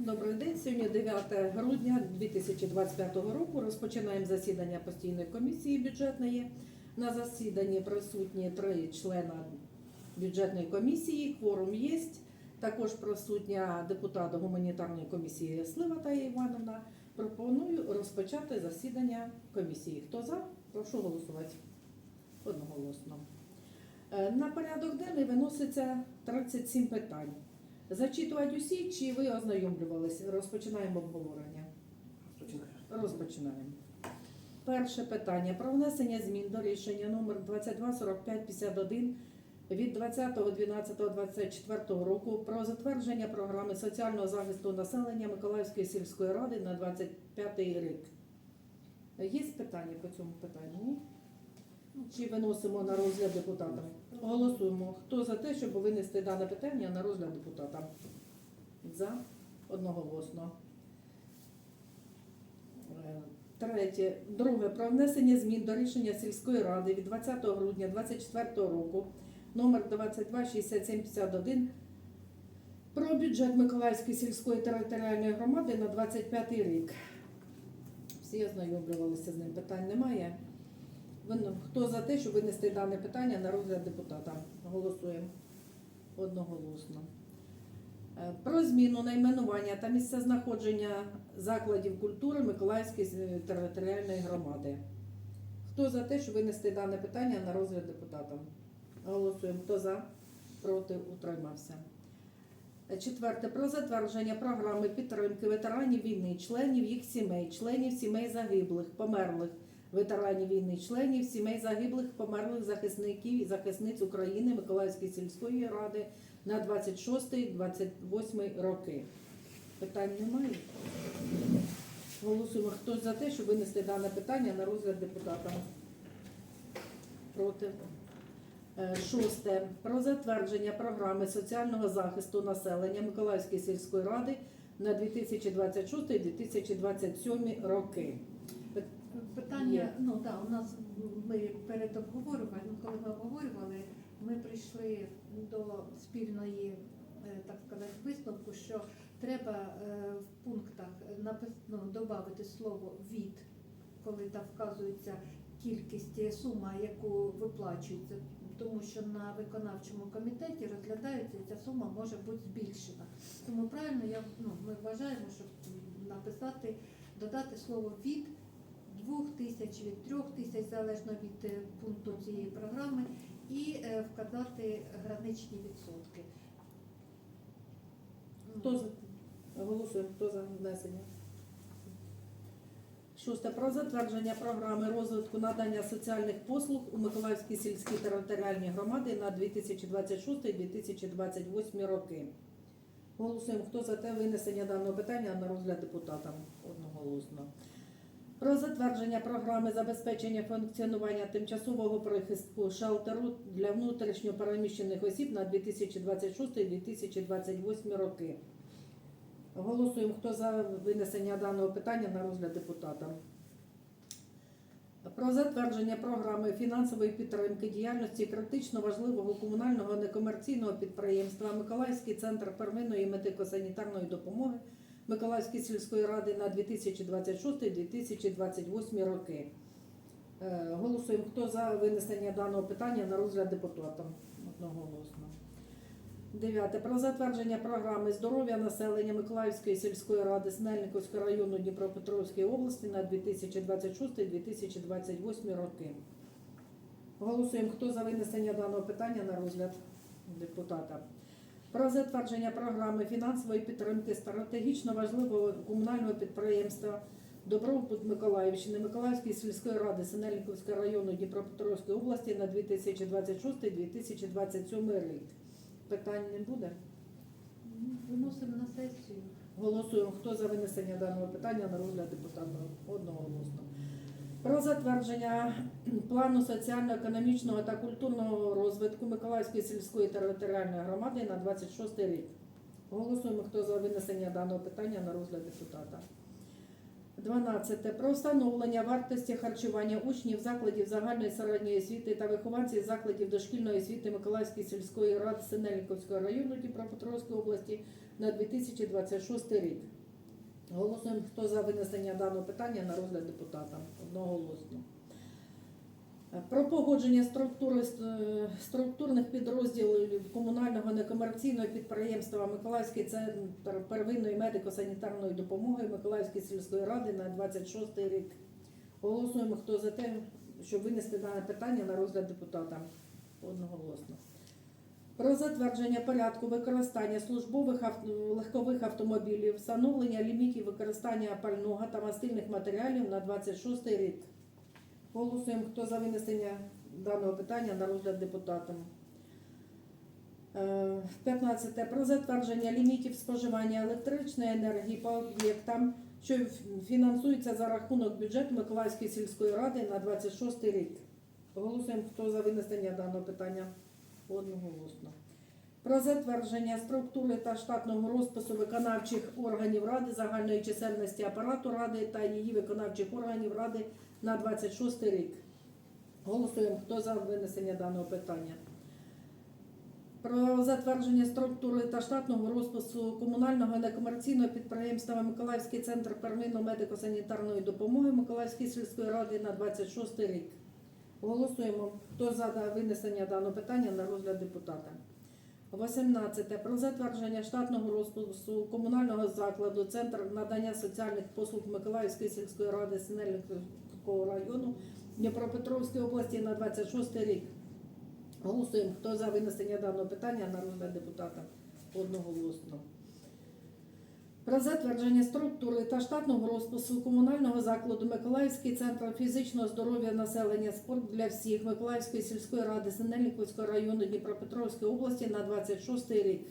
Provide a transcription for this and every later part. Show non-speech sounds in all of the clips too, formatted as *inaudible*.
Добрий день. Сьогодні 9 грудня 2025 року. Розпочинаємо засідання постійної комісії бюджетної. На засіданні присутні три члена бюджетної комісії. Кворум є. Також присутня депутат гуманітарної комісії Слива Тая Івановна. Пропоную розпочати засідання комісії. Хто за? Прошу голосувати одноголосно. Е, На порядок денний виноситься 37 питань. Зачитувати усі, чи ви ознайомлювалися? Розпочинаємо обговорення. Розпочинаємо. Перше питання про внесення змін до рішення номер 224551 від 20.12.24 року про затвердження програми соціального захисту населення Миколаївської сільської ради на 25 рік. Є питання по цьому питанню? Чи виносимо на розгляд депутатам? Голосуємо. Хто за те, щоб винести дане питання на розгляд депутатам? За одноголосно. Е, Третє. Друге. Про внесення змін до рішення сільської ради від 20 грудня 2024 року номер 226751 про бюджет Миколаївської сільської територіальної громади на 25 рік. Всі ознайомлювалися з ним. Питань немає. Хто за те, щоб винести дане питання на розгляд депутата? Голосуємо одноголосно. Е, Про зміну найменування та місцезнаходження закладів культури Миколаївської територіальної громади. Хто за те, щоб винести дане питання на розгляд депутата? Голосуємо. Хто за? Проти утримався. Е, Четверте. Про затвердження програми підтримки ветеранів війни, членів їх сімей, членів сімей загиблих, померлих ветеранів війни, членів сімей загиблих, померлих захисників і захисниць України Миколаївської сільської ради на 26-28 роки. Питань немає. Голосуємо. Хто за те, щоб винести дане питання на розгляд депутата? Проти. Е, Шосте. Про затвердження програми соціального захисту населення Миколаївської сільської ради на 2026-2027 роки. Питання, ну так, у нас ми перед обговорюванням, коли ми обговорювали, ми прийшли до спільної, е, так сказати, висновку, що треба е, в пунктах ну, додати слово від, коли там вказується кількість сума, яку виплачується, тому що на виконавчому комітеті розглядається, ця сума може бути збільшена. Тому правильно я ну, ми вважаємо, щоб написати, додати слово від двох тисяч, від трьох тисяч, залежно від е, пункту цієї програми, і е, вказати граничні відсотки. Хто за? Голосуємо. Хто за внесення? Шосте. Про затвердження програми розвитку надання соціальних послуг у Миколаївській сільській територіальній громаді на 2026-2028 роки. Голосуємо. Хто за те винесення даного питання на розгляд депутатам одноголосно. Про затвердження програми забезпечення функціонування тимчасового прихистку шелтеру для внутрішньо переміщених осіб на 2026-2028 роки. Голосуємо, хто за винесення даного питання на розгляд депутатам. Про затвердження програми фінансової підтримки діяльності критично важливого комунального некомерційного підприємства Миколаївський центр первинної медико-санітарної допомоги Миколаївської сільської ради на 2026-2028 роки. Е, Голосуємо, хто за винесення даного питання на розгляд депутатам. Одноголосно. Дев'яте. Про затвердження програми здоров'я населення Миколаївської сільської ради Снельниковського району Дніпропетровської області на 2026-2028 роки. Голосуємо, хто за винесення даного питання на розгляд депутата. Про затвердження програми фінансової підтримки стратегічно важливого комунального підприємства Добробут Миколаївщини Миколаївської сільської ради Синельниковського району Дніпропетровської області на 2026-2027 рік. Питань не буде. Виносимо на сесію. Голосуємо, хто за винесення даного питання на розгляд депутата одноголосно. Про затвердження плану соціально-економічного та культурного розвитку Миколаївської сільської територіальної громади на 26 рік. Голосуємо, хто за винесення даного питання на розгляд депутата. 12. Про встановлення вартості харчування учнів закладів загальної середньої освіти та вихованців закладів дошкільної освіти Миколаївської сільської ради Синельниковського району Дніпропетровської області на 2026 рік. Голосуємо, хто за винесення даного питання на розгляд депутатам. Одноголосно. Е, Про погодження структури е, структурних підрозділів комунального некомерційного підприємства Миколаївський центр первинної медико-санітарної допомоги Миколаївської сільської ради на 26 рік. Голосуємо, хто за те, щоб винести дане питання на розгляд депутатам. Одноголосно. Про затвердження порядку використання службових легкових автомобілів, встановлення лімітів використання пального та мастильних матеріалів на 26 рік. Голосуємо, хто за винесення даного питання на розгляд депутатам. Е, 15. Про затвердження лімітів споживання електричної енергії по об'єктам, що ф- фінансуються за рахунок бюджету Миколаївської сільської ради на 26 рік. Голосуємо, хто за винесення даного питання одноголосно. Про затвердження структури та штатного розпису виконавчих органів ради загальної чисельності апарату ради та її виконавчих органів ради на 26 рік. Голосуємо, хто за винесення даного питання. Про затвердження структури та штатного розпису комунального некомерційного підприємства Миколаївський центр первинної медико-санітарної допомоги Миколаївської сільської ради на 26 рік. Голосуємо, хто за винесення даного питання на розгляд депутата. 18. Про затвердження штатного розпису комунального закладу Центр надання соціальних послуг Миколаївської сільської ради Синельниковського району Дніпропетровської області на 26 рік. Голосуємо, хто за винесення даного питання на розгляд депутата одноголосно. Про затвердження структури та штатного розпису комунального закладу Миколаївський центр фізичного здоров'я населення спорт для всіх Миколаївської сільської ради Синельниковського району Дніпропетровської області на 26 рік.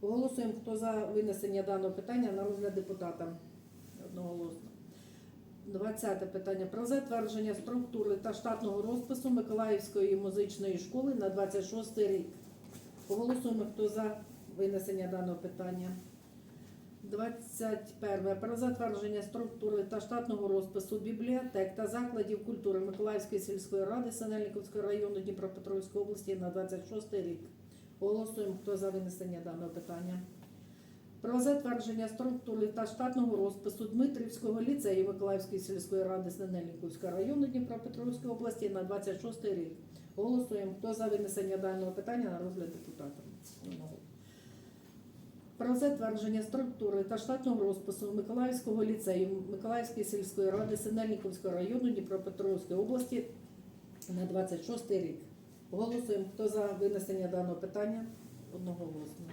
Голосуємо, хто за винесення даного питання на розгляд депутата. Одноголосно. 20 питання про затвердження структури та штатного розпису Миколаївської музичної школи на 26 рік. Голосуємо, хто за винесення даного питання. 21. Про затвердження структури та штатного розпису бібліотек та закладів культури Миколаївської сільської ради Синельниковського району Дніпропетровської області на 26 рік. Голосуємо, хто за винесення даного питання. Про затвердження структури та штатного розпису Дмитрівського ліцею Миколаївської сільської ради Синельниковського району Дніпропетровської області на 26 рік. Голосуємо, хто за винесення даного питання на розгляд депутатам. Про затвердження структури та штатного розпису Миколаївського ліцею Миколаївської сільської ради Синельниковського району Дніпропетровської області на 26 рік. Голосуємо, хто за винесення даного питання одноголосно.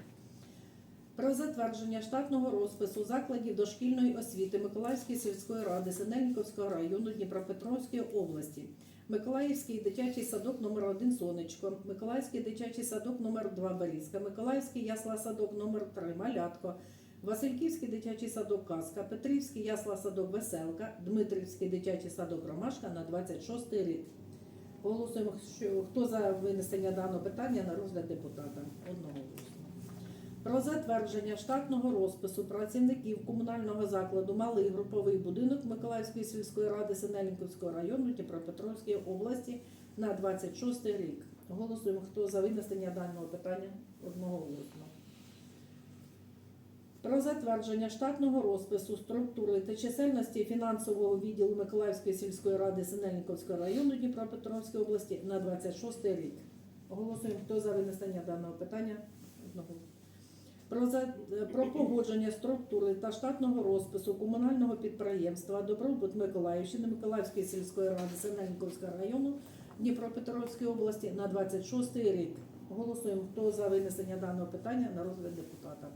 Про затвердження штатного розпису закладів дошкільної освіти Миколаївської сільської ради Синельниковського району Дніпропетровської області. Миколаївський дитячий садок номер 1 Сонечко, Миколаївський дитячий садок номер 2 Берізка, Миколаївський ясла садок номер 3 Малятко, Васильківський дитячий садок Казка, Петрівський ясла садок Веселка, Дмитрівський дитячий садок Ромашка на 26 рік. Голосуємо, хто за винесення даного питання на розгляд депутата. Одноголосно. Про затвердження штатного розпису працівників комунального закладу Малий груповий будинок Миколаївської сільської ради Синельниковського району Дніпропетровської області на 26 рік. Голосуємо, хто за винесення даного питання одноголосно. Про затвердження штатного розпису структури та чисельності фінансового відділу Миколаївської сільської ради Синельниковського району Дніпропетровської області на 26 рік. Голосуємо, хто за винесення даного питання одноголосно. Про, за- про погодження структури та штатного розпису комунального підприємства Добробут Миколаївщини Миколаївської сільської ради Синельниковського району Дніпропетровської області на 26 рік. Голосуємо, хто за винесення даного питання на розгляд депутата.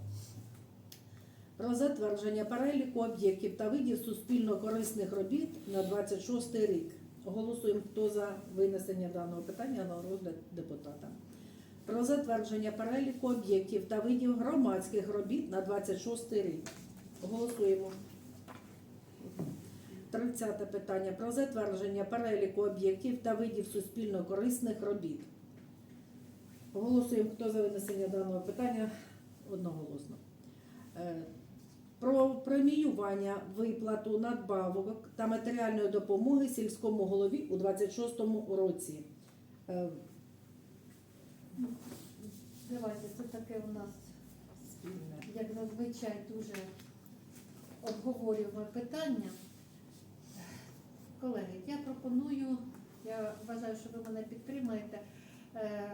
Про затвердження переліку об'єктів та видів суспільно корисних робіт на 26 рік. Голосуємо, хто за винесення даного питання на розгляд депутата. Про затвердження переліку об'єктів та видів громадських робіт на 26 рік. Голосуємо. 30 питання. Про затвердження переліку об'єктів та видів суспільно корисних робіт. Голосуємо, хто за винесення даного питання одноголосно. Е, Про преміювання виплату надбавок та матеріальної допомоги сільському голові у 26 році. Давайте, це таке у нас спільне. як зазвичай, дуже обговорюємо питання. Колеги, я пропоную, я вважаю, що ви мене підтримаєте, е,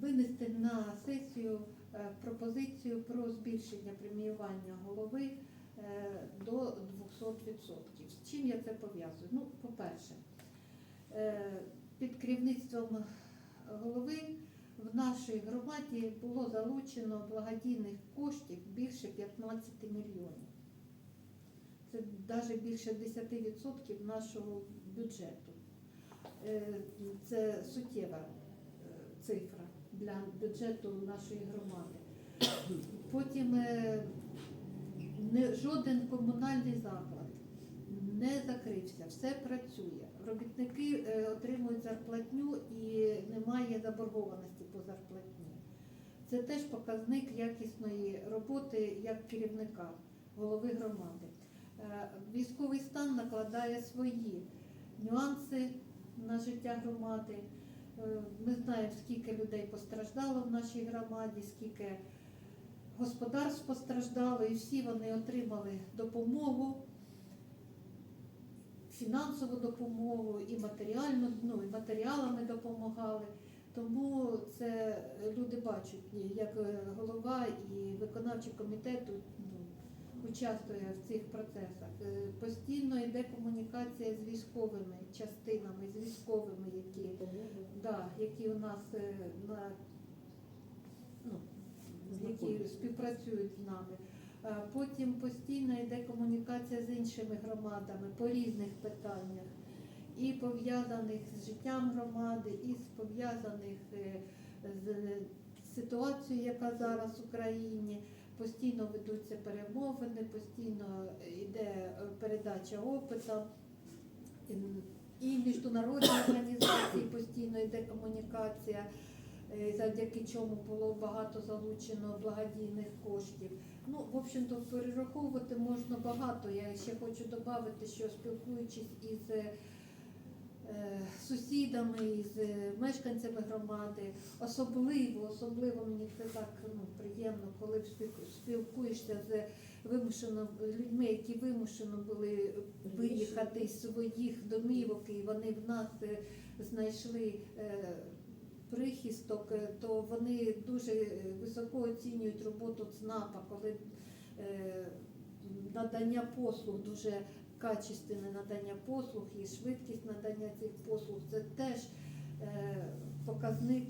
винести на сесію е, пропозицію про збільшення преміювання голови е, до 200%. З чим я це пов'язую? Ну, по-перше, під керівництвом голови в нашій громаді було залучено благодійних коштів більше 15 мільйонів. Це навіть більше 10% нашого бюджету. Е, Це суттєва е, цифра для бюджету нашої громади. Потім е, жоден комунальний заклад не закрився, все працює. Робітники е, отримують зарплатню і немає заборгованості по зарплатні. Це теж показник якісної роботи як керівника, голови громади. Е, Військовий стан накладає свої нюанси на життя громади. Е, Ми знаємо, скільки людей постраждало в нашій громаді, скільки господарств постраждало, і всі вони отримали допомогу фінансову допомогу і матеріальну, ну і матеріалами допомагали. Тому це люди бачать, як голова і виконавчий комітету ну, участвує в цих процесах. Е, Постійно йде комунікація з військовими частинами, з військовими, які, да, які у нас е, на ну, які співпрацюють з нами. Е, Потім постійно йде комунікація з іншими громадами по різних питаннях, і пов'язаних з життям громади, і з пов'язаних е, з ситуацією, яка зараз в Україні. Постійно ведуться перемовини, постійно йде е, передача опиту. І в міжнародній *coughs* організації постійно йде комунікація, е, завдяки чому було багато залучено благодійних коштів. Ну, в общем-то, перераховувати можна багато. Я ще хочу додати, що спілкуючись із е, сусідами, із е, мешканцями громади, особливо, особливо мені це так ну, приємно, коли спілкуєшся з вимушено людьми, які вимушено були виїхати з своїх домівок, і вони в нас е, знайшли. е, Прихисток, е, то вони дуже е, високо оцінюють роботу ЦНАПа, коли е, надання послуг, дуже качественне надання послуг і швидкість надання цих послуг це теж показник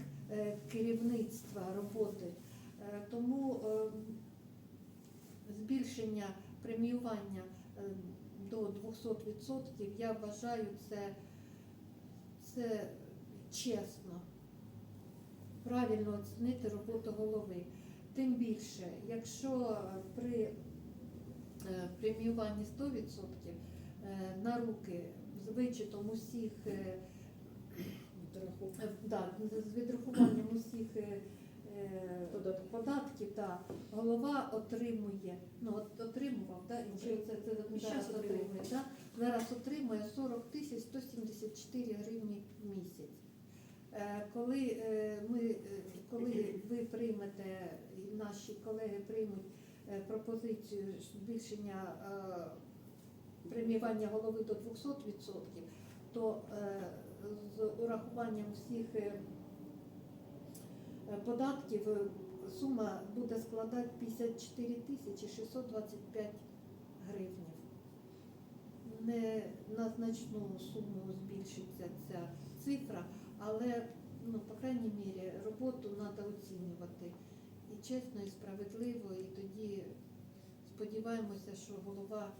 керівництва роботи. Тому збільшення преміювання до 200% я вважаю це, це чесно правильно оцінити роботу голови. Тим більше, якщо при е, преміюванні 100% е, на руки з вичетом усіх е, да, з відрахуванням усіх Податків. да, голова отримує, ну от отримував, да, і це, це І зараз отримує. да, зараз отримує 40 тисяч 174 гривні в місяць. Е, Коли е, ми, е, коли ви приймете, наші колеги приймуть пропозицію збільшення преміювання голови до 200%, то з урахуванням всіх податків сума буде складати 54 тисячі 625 гривнів. Не на значну суму збільшиться ця цифра, але ну, по крайній мірі роботу треба оцінювати і чесно, і справедливо, і тоді сподіваємося, що голова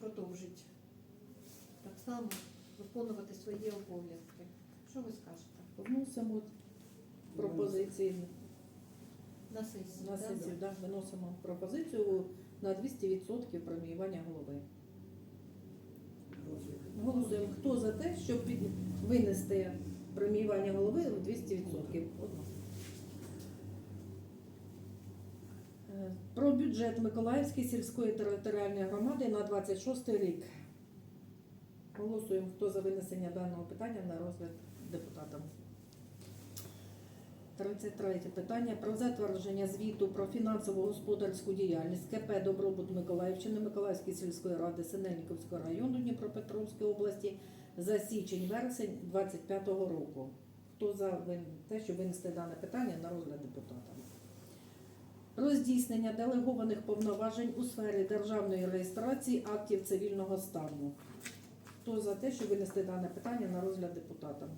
продовжить так само виконувати свої обов'язки. Що ви скажете Вносимо пропозиції на сесії? на да? сесію, да, виносимо пропозицію на 200% преміювання голови. Голосуємо. Хто за те, щоб винести преміювання голови 200%? Е, Про бюджет Миколаївської сільської територіальної громади на 26 рік. Голосуємо. Хто за винесення даного питання на розгляд депутатам? 33 питання про затвердження звіту про фінансово-господарську діяльність КП Добробут Миколаївщини Миколаївської сільської ради Синельниковського району Дніпропетровської області за січень-вересень 2025 року. Хто за те, щоб винести дане питання на розгляд депутатам? Про здійснення делегованих повноважень у сфері державної реєстрації актів цивільного стану. Хто за те, щоб винести дане питання на розгляд депутатам?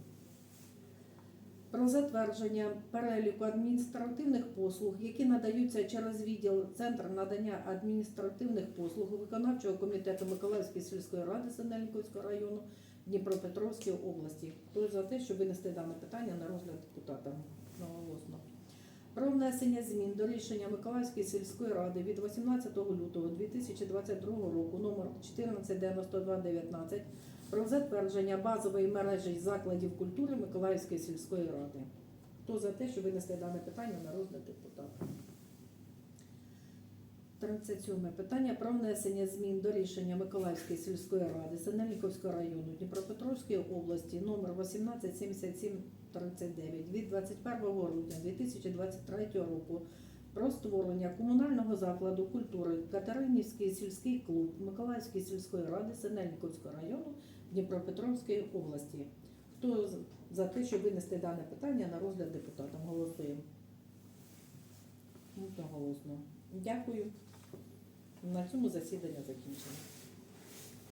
Про затвердження переліку адміністративних послуг, які надаються через відділ Центр надання адміністративних послуг виконавчого комітету Миколаївської сільської ради Синельниковського району Дніпропетровської області. Хто за те, щоб винести дане питання на розгляд депутатам наголосно? Про внесення змін до рішення Миколаївської сільської ради від 18 лютого 2022 року номер 149219 про затвердження базової мережі закладів культури Миколаївської сільської ради. Хто за те, щоб винести дане питання на розгляд депутата? 37 питання про внесення змін до рішення Миколаївської сільської ради Синельниковського району Дніпропетровської області номер 187739 від 21 грудня 2023 року про створення комунального закладу культури Катеринівський сільський клуб Миколаївської сільської ради Синельниковського району Дніпропетровської області. Хто за те, щоб винести дане питання на розгляд депутатам? Голосуємо. Одноголосно. Дякую. На цьому засідання закінчено.